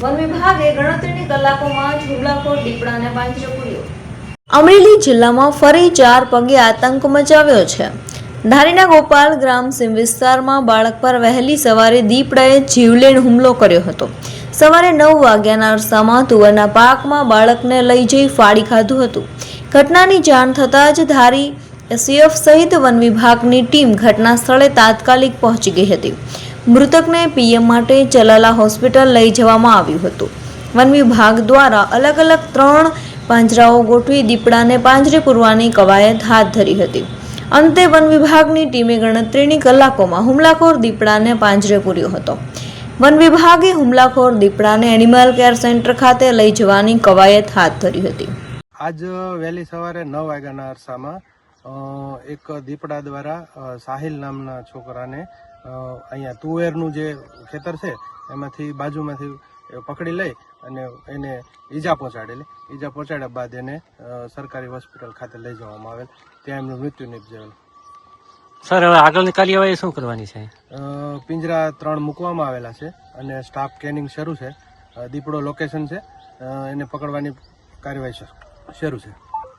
One Amreli જિલ્લામાં ફરી ચાર પગે આતંક મચાવ્યો છે. ધારીના ગોપાલ ગ્રામ સીમ વિસ્તારમાં બાળક પર વહેલી સવારે દીપડાએ જીવલેણ હુમલો કર્યો હતો. સવારે નવ વાગ્યાના અરસામાં તુવરના પાકમાં બાળકને લઈ જઈ ફાડી ખાધું હતું. ઘટનાની જાણ થતાં જ ધારી એસીએફ સહિત વન વિભાગની ટીમ ઘટના સ્થળે તાત્કાલિક પહોંચી ગઈ હતી. મૃતકને પીએમ માટે ચલાલા હોસ્પિટલ લઈ જવામાં આવ્યું હતું. વન વિભાગ દ્વારા અલગ અલગ ત્રણ પાંજરાઓ ગોઠવી દીપડાને પાંજરે પૂરવાની કવાયત હાથ ધરી હતી. અંતે વન વિભાગની ટીમે ગણતરીની કલાકોમાં હુમલાખોર દીપડાને પાંજરે પૂર્યો હતો. વન વિભાગે હુમલાખોર દીપડાને એનિમલ કેર સેન્ટર ખાતે લઈ જવાની કવાયત હાથ ધરી હતી. આજ વહેલી સવારે નવ વાગ્યાના અરસામાં એક દીપડા દ્વારા સાહિલ નામના છોકરાને અહીંયા તુવેરનું જે ખેતર છે એમાંથી બાજુમાંથી પકડી લઈ અને એને ઈજા પહોંચાડેલી. ઈજા પહોંચાડ્યા બાદ એને સરકારી હોસ્પિટલ ખાતે લઈ જવામાં આવેલ. ત્યાં એમનું મૃત્યુ નિપજેલું. સર હવે આગળની કાર્યવાહી શું કરવાની છે? પિંજરા ત્રણ મૂકવામાં આવેલા છે અને સ્ટાફ કેનિંગ શરૂ છે. દીપડો લોકેશન છે. એને પકડવાની કાર્યવાહી શરૂ છે.